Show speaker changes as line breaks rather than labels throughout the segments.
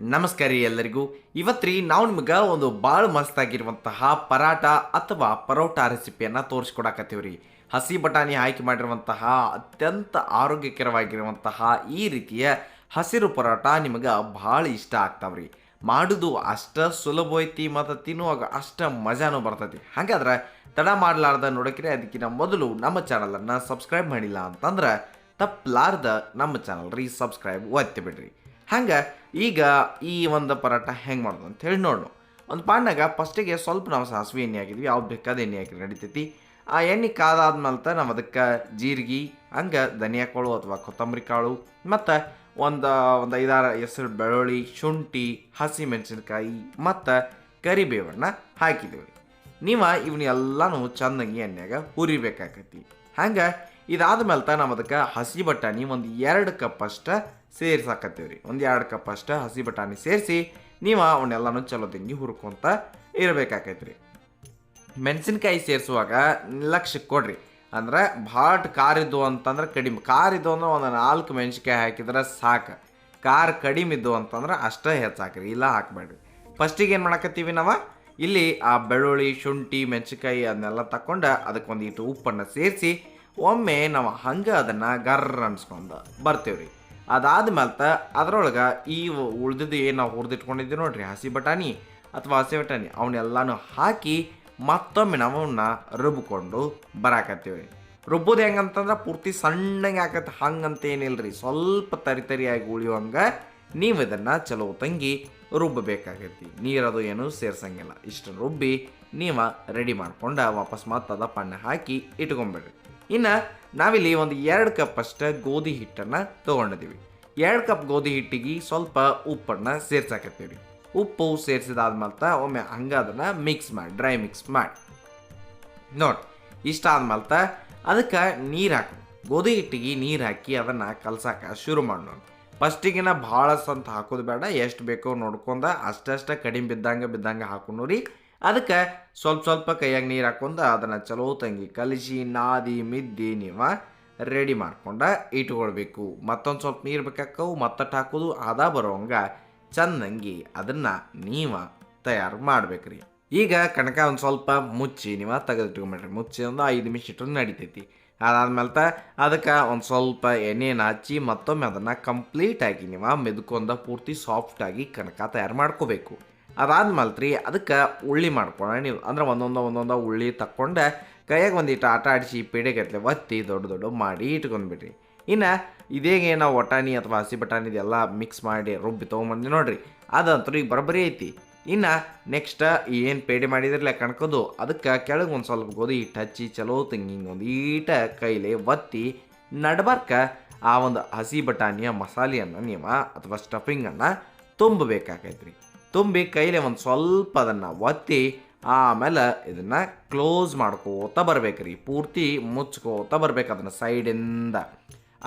ನಮಸ್ಕಾರ ರೀ ಎಲ್ಲರಿಗೂ. ಇವತ್ತು ನಾವು ನಿಮ್ಗೆ ಒಂದು ಭಾಳ ಮಸ್ತಾಗಿರುವಂತಹ ಪರಾಟ ಅಥವಾ ಪರೋಟ ರೆಸಿಪಿಯನ್ನು ತೋರಿಸ್ಕೊಡಕತ್ತೀವಿ ರೀ. ಹಸಿ ಬಟಾಣಿ ಆಯ್ಕೆ ಮಾಡಿರುವಂತಹ ಅತ್ಯಂತ ಆರೋಗ್ಯಕರವಾಗಿರುವಂತಹ ಈ ರೀತಿಯ ಹಸಿರು ಪರೋಟ ನಿಮಗೆ ಭಾಳ ಇಷ್ಟ ಆಗ್ತಾವ್ರಿ ಮಾಡುದು ಅಷ್ಟ ಸುಲಭ ಐತಿ ಮತ್ತು ತಿನ್ನುವಾಗ ಅಷ್ಟ ಮಜಾನೂ ಬರ್ತೈತಿ. ಹಾಗಾದ್ರೆ ತಡ ಮಾಡಲಾರ್ದ ನೋಡೋಕ್ರೆ ಅದಕ್ಕಿಂತ ಮೊದಲು ನಮ್ಮ ಚಾನಲನ್ನು ಸಬ್ಸ್ಕ್ರೈಬ್ ಮಾಡಿಲ್ಲ ಅಂತಂದ್ರೆ ತಪ್ಪಲಾರ್ದ ನಮ್ಮ ಚಾನಲ್ ರೀ ಸಬ್ಸ್ಕ್ರೈಬ್ ಒತ್ತಿ ಬಿಡ್ರಿ. ಹಂಗೆ ಈಗ ಈ ಒಂದು ಪರಾಟ ಹೆಂಗೆ ಮಾಡೋದು ಅಂತ ಹೇಳಿ ನೋಡೋಣ ಒಂದು ಪಾಂಡಾಗ ಫಸ್ಟಿಗೆ ಸ್ವಲ್ಪ ನಾವು ಸಾಸಿವೆ ಎಣ್ಣೆ ಹಾಕಿದ್ವಿ, ಯಾವ್ದು ಬೇಕಾದ ಎಣ್ಣೆ ಹಾಕಿ ನಡಿತೈತಿ. ಆ ಎಣ್ಣೆ ಕಾದಾದ್ಮೇಲೆ ನಾವು ಅದಕ್ಕೆ ಜೀರಿಗೆ, ಹಂಗೆ ಧನಿಯಾ ಕಾಳು ಅಥವಾ ಕೊತ್ತಂಬರಿ ಕಾಳು, ಮತ್ತು ಒಂದು ಒಂದು ಐದಾರು ಹೆಸರು ಬೆಳ್ಳುಳ್ಳಿ, ಶುಂಠಿ ಹಸಿ ಮೆಣಸಿನ್ಕಾಯಿ ಮತ್ತು ಕರಿಬೇವನ್ನು ಹಾಕಿದ್ದೀವಿ ನೀವು ಇವನ್ನೆಲ್ಲನೂ ಚೆನ್ನಾಗಿ ಎಣ್ಣೆಗೆ ಹುರಿಬೇಕಾಗತ್ತಿ ಹಂಗೆ ಇದಾದ್ಮೇಲೆ ನಾವು ಅದಕ್ಕೆ ಹಸಿ ಬಟಾಣಿ ಒಂದು ಎರಡು ಕಪ್ ಅಷ್ಟ ಸೇರ್ಸಾಕತ್ತೀವಿ ರೀ ಒಂದು ಎರಡು ಕಪ್ ಅಷ್ಟು ಹಸಿ ಬಟಾಣಿ ಸೇರಿಸಿ ನೀವು ಅವನ್ನೆಲ್ಲನೂ ಚಲೋ ತಿಂಗಿ ಹುರ್ಕೊಂತ ಇರಬೇಕಾಕೈತಿ ರೀ ಮೆಣಸಿನ್ಕಾಯಿ ಸೇರಿಸುವಾಗ ಲಕ್ಷಕ್ಕೆ ಕೊಡ್ರಿ. ಅಂದ್ರೆ ಭಾಳ ಖಾರಿದ್ದು ಅಂತಂದ್ರೆ ಕಡಿಮೆ ಖಾರಿದ್ದು ಅಂದ್ರೆ ಒಂದು ನಾಲ್ಕು ಮೆಣಸಿನ್ಕಾಯಿ ಹಾಕಿದ್ರೆ ಸಾಕು. ಖಾರ ಕಡಿಮೆ ಇದ್ದು ಅಂತಂದ್ರೆ ಅಷ್ಟೇ ಹೆಚ್ಚಾಕ್ರಿ, ಇಲ್ಲ ಹಾಕಬೇಡ್ರಿ. ಫಸ್ಟಿಗೆ ಏನು ಮಾಡಕತ್ತೀವಿ ನಾವು? ಇಲ್ಲಿ ಆ ಬೆಳ್ಳುಳ್ಳಿ, ಶುಂಠಿ, ಮೆಣಸಿನ್ಕಾಯಿ ಅದನ್ನೆಲ್ಲ ತಕ್ಕೊಂಡು ಅದಕ್ಕೆ ಒಂದು ಇಟ್ಟು ಉಪ್ಪನ್ನು ಸೇರಿಸಿ ಒಮ್ಮೆ ನಾವು ಹಂಗೆ ಅದನ್ನು ಗರ್ರ ಅನ್ಸ್ಕೊಂಡು ಬರ್ತೀವಿ ರೀ ಅದಾದ್ಮೇಲೆ ಅದರೊಳಗೆ ಈ ಉಳ್ದಿದ್ದು ಏನು ನಾವು ಹುರಿದಿಟ್ಕೊಂಡಿದ್ದೀವಿ ನೋಡ್ರಿ, ಹಸಿ ಬಟಾಣಿ ಅಥವಾ ಹಸಿ ಬಟಾಣಿ. ಅವನ್ನೆಲ್ಲನೂ ಹಾಕಿ ಮತ್ತೊಮ್ಮೆ ನಾವು ರುಬ್ಬಿಕೊಂಡು ಬರಾಕತ್ತೀವಿ ರುಬ್ಬೋದು ಹೆಂಗಂತಂದ್ರೆ ಪೂರ್ತಿ ಸಣ್ಣಗೆ ಆಕತ್ತೆ ಹಂಗಂತ ಏನಿಲ್ಲ ರೀ ಸ್ವಲ್ಪ ತರಿ ತರಿಯಾಗಿ ಉಳಿಯುವಂಗೆ ನೀವು ಇದನ್ನು ಚಲೋ ತಂಗಿ ರುಬ್ಬಬೇಕಾಗೈತಿ. ನೀರದು ಏನು ಸೇರ್ಸಂಗಿಲ್ಲ. ಇಷ್ಟು ರುಬ್ಬಿ ನೀವು ರೆಡಿ ಮಾಡ್ಕೊಂಡು ವಾಪಸ್ ಮತ್ತದ ಪಣ್ಣೆ ಹಾಕಿ ಇಟ್ಕೊಂಬಿಡ್ರಿ. ಇನ್ನು ನಾವಿಲ್ಲಿ ಒಂದು ಎರಡು ಕಪ್ ಅಷ್ಟು ಗೋಧಿ ಹಿಟ್ಟನ್ನು ತೊಗೊಂಡಿದ್ದೀವಿ. ಎರಡು ಕಪ್ ಗೋಧಿ ಹಿಟ್ಟಿಗೆ ಸ್ವಲ್ಪ ಉಪ್ಪನ್ನು ಸೇರ್ಸಾಕತ್ತೀವಿ ಉಪ್ಪು ಸೇರಿಸಿದಾದ್ಮೇಲೆ ಒಮ್ಮೆ ಹಂಗೆ ಅದನ್ನು ಮಿಕ್ಸ್ ಮಾಡಿ ಡ್ರೈ ಮಿಕ್ಸ್ ಮಾಡಿ. ನೋಡಿ, ಇಷ್ಟ ಆದ್ಮೇಲೆ ಅದಕ್ಕೆ ನೀರು ಹಾಕು. ಗೋಧಿ ಹಿಟ್ಟಿಗೆ ನೀರು ಹಾಕಿ ಅದನ್ನು ಕಲ್ಸಕ್ಕೆ ಶುರು ಮಾಡೋಣ ಫಸ್ಟಿಗಿನ ಭಾಳ ಸಂತ ಹಾಕೋದು ಬೇಡ, ಎಷ್ಟು ಬೇಕೋ ನೋಡ್ಕೊಂಡ ಅಷ್ಟಷ್ಟ ಕಡಿಮೆ ಬಿದ್ದಂಗೆ ಬಿದ್ದಂಗೆ ರೀ ಅದಕ್ಕೆ ಸ್ವಲ್ಪ ಸ್ವಲ್ಪ ಕೈಯಾಗ ನೀರು ಹಾಕೊಂಡು ಅದನ್ನು ಚಲೋ ತಂಗಿ ಕಲಿಸಿ, ನಾದಿ, ಮಿದ್ದಿ ನೀವು ರೆಡಿ ಮಾಡ್ಕೊಂಡು ಇಟ್ಕೊಳ್ಬೇಕು. ಮತ್ತೊಂದು ಸ್ವಲ್ಪ ನೀರು ಬೇಕಾಕವು ಮತ್ತಟ್ಟು ಹಾಕೋದು ಅದ ಬರೋಂಗ ಚಂದಂಗಿ ಅದನ್ನು ನೀವು ತಯಾರು ಮಾಡ್ಬೇಕ್ರಿ. ಈಗ ಕಣಕ ಒಂದು ಸ್ವಲ್ಪ ಮುಚ್ಚಿ ನೀವು ತೆಗೆದಿಟ್ಕೊಂಬಿಡ್ರಿ. ಮುಚ್ಚಿ ಒಂದು ಐದು ನಿಮಿಷ ಇಟ್ಟರೆ ನಡಿತೈತಿ. ಅದಾದ್ಮೇಲೆ ಅದಕ್ಕೆ ಒಂದು ಸ್ವಲ್ಪ ಎಣ್ಣೆನ ಹಚ್ಚಿ ಮತ್ತೊಮ್ಮೆ ಅದನ್ನು ಕಂಪ್ಲೀಟಾಗಿ ನೀವು ಮೆದ್ಕೊಂಡ ಪೂರ್ತಿ ಸಾಫ್ಟಾಗಿ ಕಣಕ ತಯಾರು ಮಾಡ್ಕೋಬೇಕು. ಅದಾದ್ಮೇಲೆ ರೀ ಅದಕ್ಕೆ ಉಳ್ಳಿ ಮಾಡ್ಕೊಳ ನೀವು ಅಂದ್ರೆ ಒಂದೊಂದು ಒಂದೊಂದು ಉಳ್ಳಿ ತಕ್ಕೊಂಡು ಕೈಯಾಗ ಒಂದಿಟ್ಟು ಆಟ ಆಡಿಸಿ ಪೇಡೆಗತ್ತಲೆ ಒತ್ತಿ ದೊಡ್ಡ ದೊಡ್ಡ ಮಾಡಿ ಇಟ್ಕೊಂಡ್ಬಿಡ್ರಿ. ಇನ್ನು ಇದೇಗೆ ನಾವು ಒಟಾಣಿ ಅಥವಾ ಹಸಿ ಬಟಾಣಿ ಇದೆಲ್ಲ ಮಿಕ್ಸ್ ಮಾಡಿ ರುಬ್ಬಿ ತೊಗೊಂಬಂದು ನೋಡ್ರಿ. ಅದಂತೂ ಈಗ ಬರೋಬ್ಬರಿ ಐತಿ. ಇನ್ನು ನೆಕ್ಸ್ಟ್ ಏನು ಪೇಡೆ ಮಾಡಿದ್ರಲ್ಲ ಕಣ್ಕೋದು, ಅದಕ್ಕೆ ಕೆಳಗೆ ಒಂದು ಸ್ವಲ್ಪ ಗೋಧಿ ಹಿಟ್ಟು ಹಚ್ಚಿ ಚಲೋ ತಂಗಿ ಒಂದು ಈಟ ಕೈಲಿ ಒತ್ತಿ ನಡ್ಬಾರ್ಕ ಆ ಒಂದು ಹಸಿ ಬಟಾಣಿಯ ಮಸಾಲೆಯನ್ನು, ನೀವು ಅಥವಾ ಸ್ಟಫಿಂಗನ್ನು ತುಂಬಬೇಕಾಗೈತ್ರಿ. ತುಂಬಿ ಕೈಲಿ ಒಂದು ಸ್ವಲ್ಪ ಅದನ್ನು ಒತ್ತಿ ಆಮೇಲೆ ಇದನ್ನು ಕ್ಲೋಸ್ ಮಾಡ್ಕೋತ ರೀ. ಪೂರ್ತಿ ಮುಚ್ಕೋತ ಬರ್ಬೇಕು ಅದನ್ನು ಸೈಡಿಂದ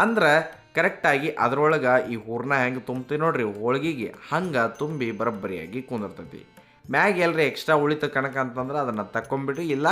ಅಂದ್ರೆ ಕರೆಕ್ಟಾಗಿ ಅದರೊಳಗೆ ಈ ಹೂರ್ಣ ಹೆಂಗೆ ತುಂಬ್ತೀವಿ ನೋಡ್ರಿ, ಹೋಳಿಗೆಗೆ ಹಂಗೆ ತುಂಬಿ ಬರಬ್ಬರಿಯಾಗಿ ಕುಂದಿರ್ತೈತಿ. ಮ್ಯಾಗ ಎಲ್ರಿ ಎಕ್ಸ್ಟ್ರಾ ಉಳಿತ ಕಣಕ ಅಂತಂದ್ರೆ ಅದನ್ನು ತಕ್ಕೊಂಬಿಡ್ರಿ ಇಲ್ಲ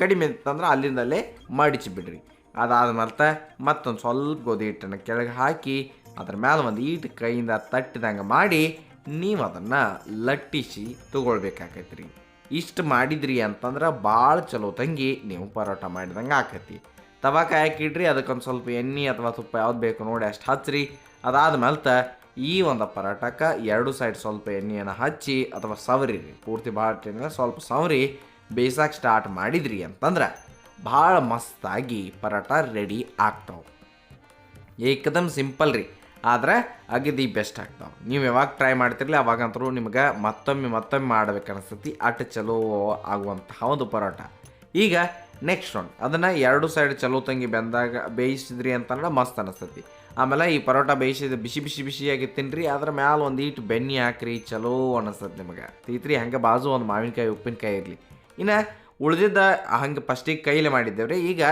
ಕಡಿಮೆ ಅಂತಂದ್ರೆ ಅಲ್ಲಿಂದಲೇ ಮಡಿಚಿಬಿಡ್ರಿ. ಬಿಡ್ರಿ ಮತ್ತೆ ಮತ್ತೊಂದು ಸ್ವಲ್ಪ ಗೋಧಿ ಹಿಟ್ಟನ್ನು ಕೆಳಗೆ ಹಾಕಿ ಅದ್ರ ಮೇಲೆ ಒಂದು ಈಟ್ ಕೈಯಿಂದ ತಟ್ಟಿದಂಗೆ ಮಾಡಿ ನೀವು ಅದನ್ನು ಲಟ್ಟಿಸಿ ತೊಗೊಳ್ಬೇಕಾಕೈತ್ರಿ. ಇಷ್ಟು ಮಾಡಿದ್ರಿ ಅಂತಂದ್ರೆ ಭಾಳ ಚಲೋ ತಂಗಿ, ನೀವು ಪರೋಟ ಮಾಡಿದಂಗೆ ಆಕೈತಿ. ತವಾ ಕಾಯಕ್ಕಿಡ್ರಿ ಅದಕ್ಕೊಂದು ಸ್ವಲ್ಪ ಎಣ್ಣೆ ಅಥವಾ ತುಪ್ಪ ಯಾವ್ದು ಬೇಕು ನೋಡಿ ಅಷ್ಟು ಹಚ್ಚಿರಿ ಅದಾದ್ಮೇಲೆ ಈ ಒಂದು ಪರೋಟಕ್ಕೆ ಎರಡು ಸೈಡ್ ಸ್ವಲ್ಪ ಎಣ್ಣೆಯನ್ನು ಹಚ್ಚಿ ಅಥವಾ ಸವರಿ ಪೂರ್ತಿ ಭಾಳ ಟೈಮ್ ಸ್ವಲ್ಪ ಸವರಿ ಬೇಯಿಸಕ್ಕೆ ಸ್ಟಾರ್ಟ್ ಮಾಡಿದ್ರಿ ಅಂತಂದ್ರೆ ಭಾಳ ಮಸ್ತಾಗಿ ಪರೋಟ ರೆಡಿ ಆಗ್ತಾವೆ. ಏಕದಮ್ ಸಿಂಪಲ್ ರೀ. ಆದ್ರೆ ಅಗದಿ ಬೆಸ್ಟ್ ಆಗ್ತಾವೆ. ನೀವು ಯಾವಾಗ ಟ್ರೈ ಮಾಡ್ತಿರಲಿ, ಅವಾಗಂತರೂ ನಿಮ್ಗೆ ಮತ್ತೊಮ್ಮೆ ಮತ್ತೊಮ್ಮೆ ಮಾಡ್ಬೇಕು ಅನಿಸ್ತತಿ. ಅಟ್ಟು ಚಲೋ ಆಗುವಂತಹ ಒಂದು ಪರೋಟ. ಈಗ ನೆಕ್ಸ್ಟ್ ಒಂದು ಅದನ್ನು ಎರಡು ಸೈಡ್ ಚಲೋ ತಂಗಿ ಬೆಂದಾಗ ಬೇಯಿಸಿದ್ರಿ ಅಂತಂದ್ರೆ ಮಸ್ತ್ ಅನಿಸ್ತೈತಿ. ಆಮೇಲೆ ಈ ಪರೋಟ ಬೇಯಿಸಿದ ಬಿಸಿ ಬಿಸಿ ಬಿಸಿಯಾಗಿ ತಿನ್ನಿರಿ ಅದ್ರ ಮ್ಯಾಲ ಒಂದು ಈಟು ಬೆಣ್ಣೆ ಹಾಕ್ರಿ, ಚಲೋ ಅನಿಸ್ತದೆ ನಿಮಗೆ. ತೀತ್ರಿ, ಹಂಗೆ ಬಾಜು ಒಂದು ಮಾವಿನಕಾಯಿ, ಉಪ್ಪಿನಕಾಯಿ ಇರಲಿ. ಇನ್ನು ಉಳಿದಿದ್ದ, ಹಂಗೆ ಫಸ್ಟಿಗೆ ಕೈಲೇ ಮಾಡಿದ್ದೇವ್ರಿ. ಈಗ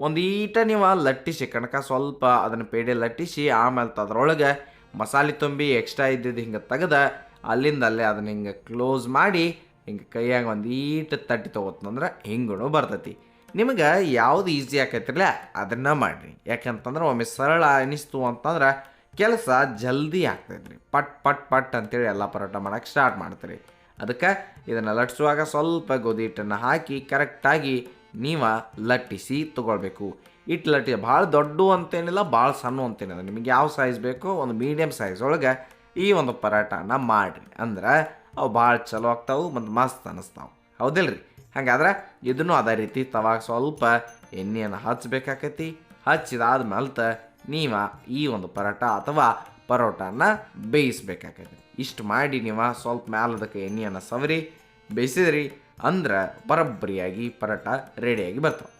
ಒಂದು ಈಟ ನೀವು ಲಟ್ಟಿಸಿ, ಕಣಕ ಸ್ವಲ್ಪ ಅದನ್ನು ಪೇಡೆ ಲಟ್ಟಿಸಿ, ಆಮೇಲೆ ತದ್ರೊಳಗೆ ಮಸಾಲೆ ತುಂಬಿ ಎಕ್ಸ್ಟ್ರಾ ಇದ್ದಿದ್ದು ಹಿಂಗೆ ತೆಗೆದ, ಅಲ್ಲಿಂದ ಅಲ್ಲೇ ಅದನ್ನ ಹಿಂಗೆ ಕ್ಲೋಸ್ ಮಾಡಿ, ಹಿಂಗೆ ಕೈಯಾಗ ಒಂದು ಈಟ ತಟ್ಟಿ ತೊಗೋತಂದ್ರೆ ಹಿಂಗೂ ಬರ್ತೈತಿ. ನಿಮಗೆ ಯಾವುದು ಈಸಿ ಆಕೈತಿರಲ್ಲ ಅದನ್ನು ಮಾಡಿರಿ. ಯಾಕಂತಂದ್ರೆ ಒಮ್ಮೆ ಸರಳ ಅನಿಸ್ತು ಅಂತಂದ್ರೆ ಕೆಲಸ ಜಲ್ದಿ ಆಗ್ತೈತ್ರಿ. ಪಟ್ ಪಟ್ ಪಟ್ ಅಂತೇಳಿ ಎಲ್ಲ ಪರೋಟ ಮಾಡೋಕ್ಕೆ ಸ್ಟಾರ್ಟ್ ಮಾಡ್ತೀರಿ. ಅದಕ್ಕೆ ಇದನ್ನು ಲಟ್ಸುವಾಗ ಸ್ವಲ್ಪ ಗೋಧಿ ಹಿಟ್ಟನ್ನು ಹಾಕಿ ಕರೆಕ್ಟಾಗಿ ನೀವು ಲಟ್ಟಿಸಿ ತೊಗೊಳ್ಬೇಕು. ಇಟ್ಟು ಲಟ್ಟಿ ಭಾಳ ದೊಡ್ಡ ಅಂತೇನಿಲ್ಲ, ಭಾಳ ಸಣ್ಣ ಅಂತೇನಿಲ್ಲ. ನಿಮಗೆ ಯಾವ ಸೈಜ್ ಬೇಕೋ ಒಂದು ಮೀಡಿಯಮ್ ಸೈಜ್ ಒಳಗೆ ಈ ಒಂದು ಪರಾಟನ ಮಾಡಿರಿ. ಅಂದ್ರೆ ಅವು ಭಾಳ ಚಲೋ ಆಗ್ತಾವೆ ಮತ್ತು ಮಸ್ತ್ ಅನ್ನಿಸ್ತಾವೆ ಹೌದಿಲ್ರಿ? ಹಾಗಾದ್ರೆ ಇದನ್ನು ಅದೇ ರೀತಿ ತವಾಗ ಸ್ವಲ್ಪ ಎಣ್ಣೆಯನ್ನು ಹಚ್ಚಬೇಕಾಕೈತಿ ಹಚ್ಚಿದಾದ ಮೇಲ್ತ ನೀವು ಈ ಒಂದು ಪರೋಟ ಅಥವಾ ಪರೋಟನ ಬೇಯಿಸ್ಬೇಕಾಗತ್ತೆ ಇಷ್ಟು ಮಾಡಿ ನೀವು ಸ್ವಲ್ಪ ಮ್ಯಾಲದಕ್ಕೆ ಎಣ್ಣೆಯನ್ನು ಸವರಿ, ಬೇಯಿಸಿದ್ರಿ ಅಂದ್ರೆ ಬರಬ್ಬರಿಯಾಗಿ ಪರೋಟ, ರೆಡಿಯಾಗಿ ಬರ್ತವೆ.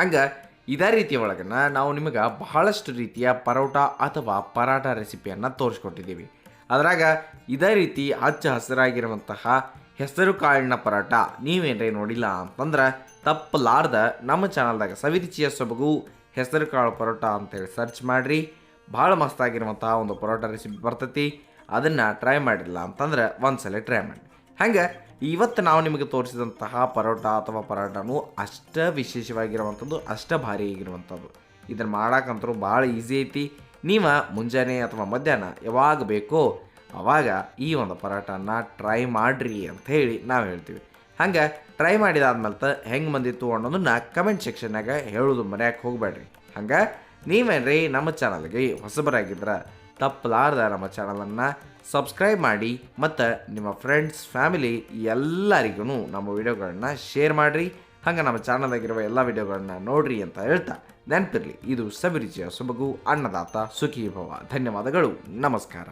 ಹಂಗೆ ಇದೇ ರೀತಿಯ ಒಳಗನ ನಾವು ನಿಮಗೆ ಬಹಳಷ್ಟು ರೀತಿಯ ಪರೋಟ ಅಥವಾ ಪರಾಟ ರೆಸಿಪಿಯನ್ನು ತೋರಿಸ್ಕೊಟ್ಟಿದ್ದೀವಿ. ಅದರಾಗ ಇದೇ ರೀತಿ ಹಚ್ಚ ಹಸಿರಾಗಿರುವಂತಹ ಹೆಸರು ಕಾಳಿನ ಪರಾಟ ನೀವೇನ್ರಿ ನೋಡಿಲ್ಲ ಅಂತಂದ್ರೆ ತಪ್ಪಲಾರ್ದ ನಮ್ಮ ಚಾನಲ್ದಾಗ ಸವಿರುಚಿಯ ಸೊಬಗು ಹೆಸರು ಕಾಳು ಪರೋಟ ಅಂತೇಳಿ ಸರ್ಚ್ ಮಾಡಿರಿ. ಭಾಳ ಮಸ್ತಾಗಿರುವಂತಹ ಒಂದು ಪರೋಟ ರೆಸಿಪಿ ಬರ್ತೈತಿ. ಅದನ್ನು ಟ್ರೈ ಮಾಡಿಲ್ಲ ಅಂತಂದ್ರೆ ಒಂದು ಸಲ ಟ್ರೈ ಮಾಡಿ ಹಂಗೆ ಇವತ್ತು ನಾವು ನಿಮಗೆ ತೋರಿಸಿದಂತಹ ಪರೋಟ ಅಥವಾ ಪರೋಟನೂ ಅಷ್ಟ ವಿಶೇಷವಾಗಿರುವಂಥದ್ದು, ಅಷ್ಟ ಭಾರಿ ಆಗಿರುವಂಥದ್ದು. ಇದನ್ನು ಮಾಡೋಕ್ಕಂತರೂ ಭಾಳ ಈಸಿ ಐತಿ. ನೀವು ಮುಂಜಾನೆ ಅಥವಾ ಮಧ್ಯಾಹ್ನ ಯಾವಾಗ ಬೇಕೋ ಅವಾಗ ಈ ಒಂದು ಪರೋಟನ ಟ್ರೈ ಮಾಡಿರಿ ಅಂತ ಹೇಳಿ ನಾವು ಹೇಳ್ತೀವಿ. ಹಂಗೆ ಟ್ರೈ ಮಾಡಿದಾದ್ಮೇಲೆ ಹೆಂಗೆ ಬಂದಿತ್ತು ಅನ್ನೋದನ್ನ ಕಮೆಂಟ್ ಸೆಕ್ಷನ್ನಾಗ ಹೇಳೋದು ಮನೆಯಕ್ಕೆ ಹೋಗಬೇಡ್ರಿ ಹಂಗೆ ನೀವೇನ್ರಿ ನಮ್ಮ ಚಾನಲ್ಗೆ ಹೊಸಬರಾಗಿದ್ರೆ, ತಪ್ಪಲಾರ್ದ ನಮ್ಮ ಚಾನಲನ್ನು ಸಬ್ಸ್ಕ್ರೈಬ್ ಮಾಡಿ ಮತ್ತು ನಿಮ್ಮ ಫ್ರೆಂಡ್ಸ್ ಫ್ಯಾಮಿಲಿ ಎಲ್ಲರಿಗೂ ನಮ್ಮ ವಿಡಿಯೋಗಳನ್ನ ಶೇರ್ ಮಾಡಿರಿ. ಹಂಗೆ ನಮ್ಮ ಚಾನಲ್ದಾಗಿರುವ ಎಲ್ಲ ವಿಡಿಯೋಗಳನ್ನ ನೋಡ್ರಿ ಅಂತ ಹೇಳ್ತಾ ನೆನಪಿರಲಿ. ಇದು ಸಬಿರುಚಿಯ ಸೊಬಗು, ಅನ್ನದಾತ ಸುಖಿ ಭವ ಧನ್ಯವಾದಗಳು. ನಮಸ್ಕಾರ.